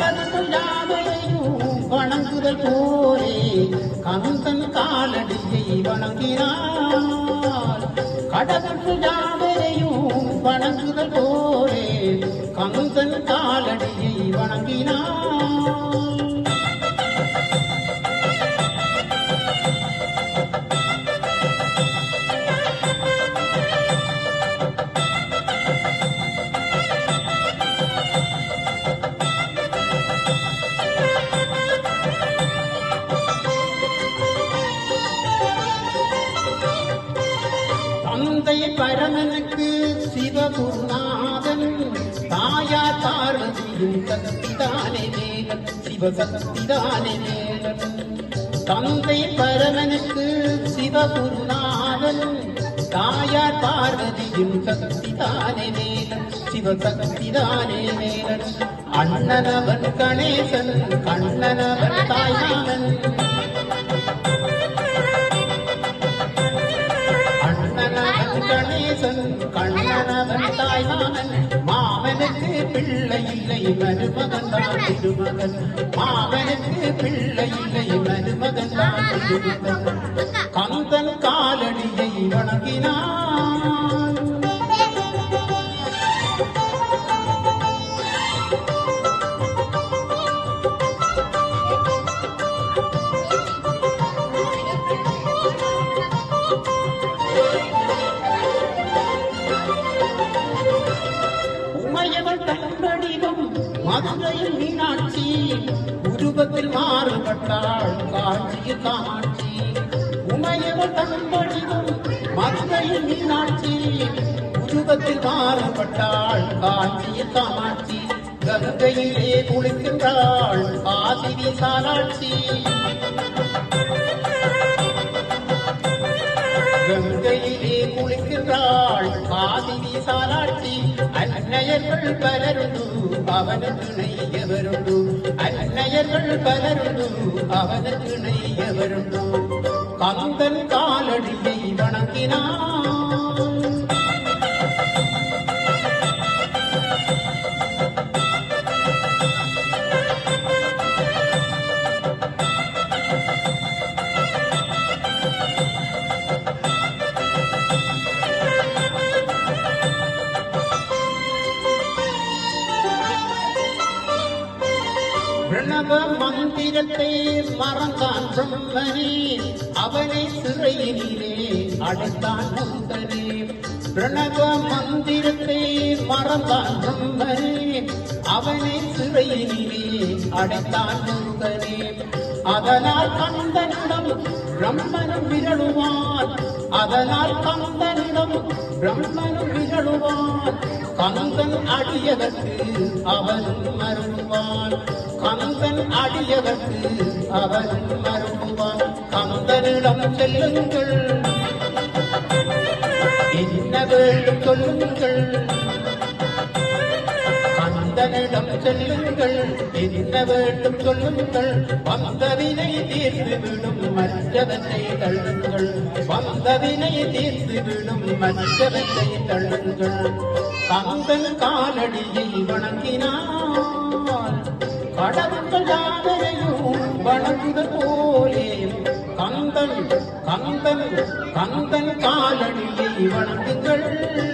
கடலும் யாவையையும் வணங்குதல் போலே கந்தன் காலடியை வணங்கினார் கடலும் யாவரையும் வணங்குதல் போலே கந்தன் காலடியை வணங்கினார். தந்தை பரமனுக்கு சிவகுருநாதன் தாயா பார்வதியும் சக்திதானே மேலன் சிவசக்திதானே மேலன் தந்தை பரமனுக்கு சிவகுருநாதன் தாயா பார்வதியும் சக்திதானே மேலன் சிவசக்திதானே மேலன் அண்ணனவன் கணேசன் கண்ணனவன் அண்ணனவன் கண்ணனவன் தாய்மாமன் மாமனுக்கு பிள்ளை இல்லை மருமகன் தான் திருமகன் மாமனுக்கு பிள்ளை இல்லை மருமகன் தான் திருமகன் கந்தன் காலடியை வணங்கினான். உமையவள் தம்படிவம் மதுரையில் மீனாட்சி உருவத்தில் மாறுபட்டாள் காட்சியில் காட்சி உமையவள் தம்படிவம் மதுரையில் மீனாட்சி உருவத்தில் மாறுபட்டாள் காட்சியில் காட்சி கங்கையிலே குளிக்கின்றாள் ஆதி சாராட்சி கங்கையிலே குளிக்கின்றாள் ஆதி சாராட்சி அன்னையர்கள் பலருண்டு அவனுக்கு நெய்யவருண்டு அன்னையர்கள் பலருண்டு அவனுக்கு நெய்யவருண்டு கந்தன் காலடியை வணங்கினான். பிரணவ மந்திரத்தை மறந்தான் பிரம்மனே அவனை சிறையிலே அடைத்தான் முந்தனே. பிரணவ மந்திரத்தை மறந்தான் பிரம்மனே அவனை சிறையிலே அடைத்தான் முருகனே அதனால் கந்தனிடம் பிரம்மனும் விரழுவான் அதனால் கந்தனிடம் பிரம்மனும் விரழுவான் கந்தன் அடியதற்கு அவனும் மருள்வான் கந்தன் அடியதற்கு அவனும் மருள்வான் கந்தனிடம் செல்லுங்கள். என்ன வேண்டும் சொல்லுங்கள். கந்தனிடம் செல்லுங்கள் என்ன வேண்டும் சொல்லுங்கள். வந்தவினை தீர்த்து விடும் மற்றவற்றை தள்ளுங்கள். வந்தவினை தீர்த்து விடும் மற்றவற்றை தள்ளுங்கள். தங்கள் காலடியை வணங்கினார். கடவுள்கள் யாவரையும் வணங்குதல் போலே. கந்தன் கந்தன் கந்தன் காலடியை வணங்குங்கள்.